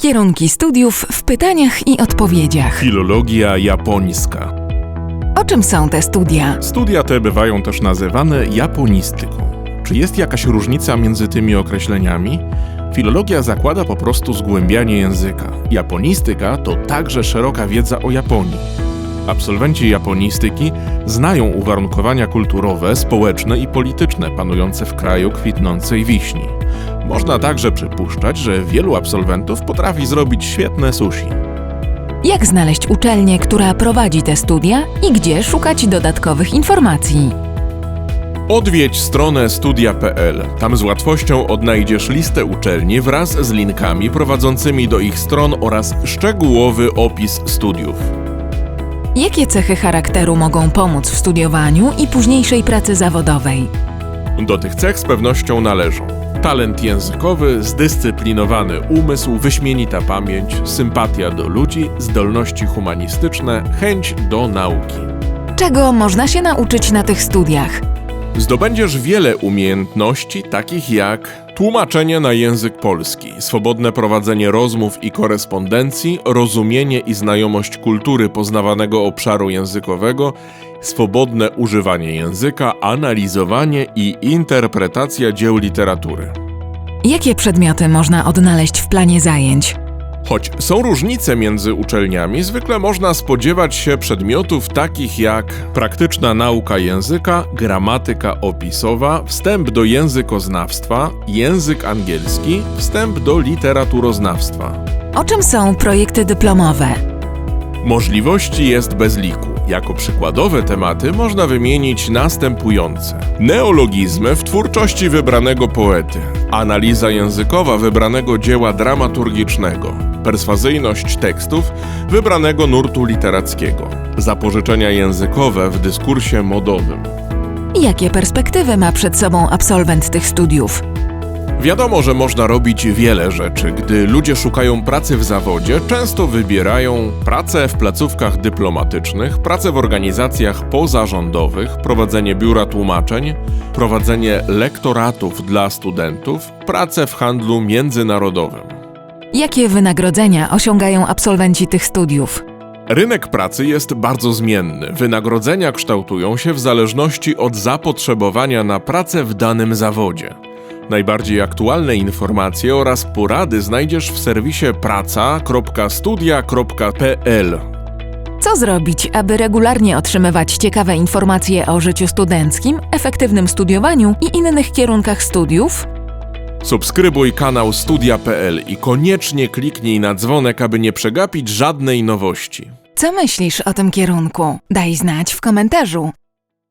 Kierunki studiów w pytaniach i odpowiedziach. Filologia japońska. O czym są te studia? Studia te bywają też nazywane japonistyką. Czy jest jakaś różnica między tymi określeniami? Filologia zakłada po prostu zgłębianie języka. Japonistyka to także szeroka wiedza o Japonii. Absolwenci japonistyki znają uwarunkowania kulturowe, społeczne i polityczne panujące w kraju kwitnącej wiśni. Można także przypuszczać, że wielu absolwentów potrafi zrobić świetne sushi. Jak znaleźć uczelnię, która prowadzi te studia i gdzie szukać dodatkowych informacji? Odwiedź stronę studia.pl. Tam z łatwością odnajdziesz listę uczelni wraz z linkami prowadzącymi do ich stron oraz szczegółowy opis studiów. Jakie cechy charakteru mogą pomóc w studiowaniu i późniejszej pracy zawodowej? Do tych cech z pewnością należą talent językowy, zdyscyplinowany umysł, wyśmienita pamięć, sympatia do ludzi, zdolności humanistyczne, chęć do nauki. Czego można się nauczyć na tych studiach? Zdobędziesz wiele umiejętności, takich jak tłumaczenie na język polski, swobodne prowadzenie rozmów i korespondencji, rozumienie i znajomość kultury poznawanego obszaru językowego, swobodne używanie języka, analizowanie i interpretacja dzieł literatury. Jakie przedmioty można odnaleźć w planie zajęć? Choć są różnice między uczelniami, zwykle można spodziewać się przedmiotów takich jak praktyczna nauka języka, gramatyka opisowa, wstęp do językoznawstwa, język angielski, wstęp do literaturoznawstwa. O czym są projekty dyplomowe? Możliwości jest bez liku. Jako przykładowe tematy można wymienić następujące: neologizmy w twórczości wybranego poety, analiza językowa wybranego dzieła dramaturgicznego, perswazyjność tekstów wybranego nurtu literackiego, zapożyczenia językowe w dyskursie modowym. Jakie perspektywy ma przed sobą absolwent tych studiów? Wiadomo, że można robić wiele rzeczy. Gdy ludzie szukają pracy w zawodzie, często wybierają pracę w placówkach dyplomatycznych, pracę w organizacjach pozarządowych, prowadzenie biura tłumaczeń, prowadzenie lektoratów dla studentów, pracę w handlu międzynarodowym. Jakie wynagrodzenia osiągają absolwenci tych studiów? Rynek pracy jest bardzo zmienny. Wynagrodzenia kształtują się w zależności od zapotrzebowania na pracę w danym zawodzie. Najbardziej aktualne informacje oraz porady znajdziesz w serwisie praca.studia.pl. Co zrobić, aby regularnie otrzymywać ciekawe informacje o życiu studenckim, efektywnym studiowaniu i innych kierunkach studiów? Subskrybuj kanał Studia.pl i koniecznie kliknij na dzwonek, aby nie przegapić żadnej nowości. Co myślisz o tym kierunku? Daj znać w komentarzu.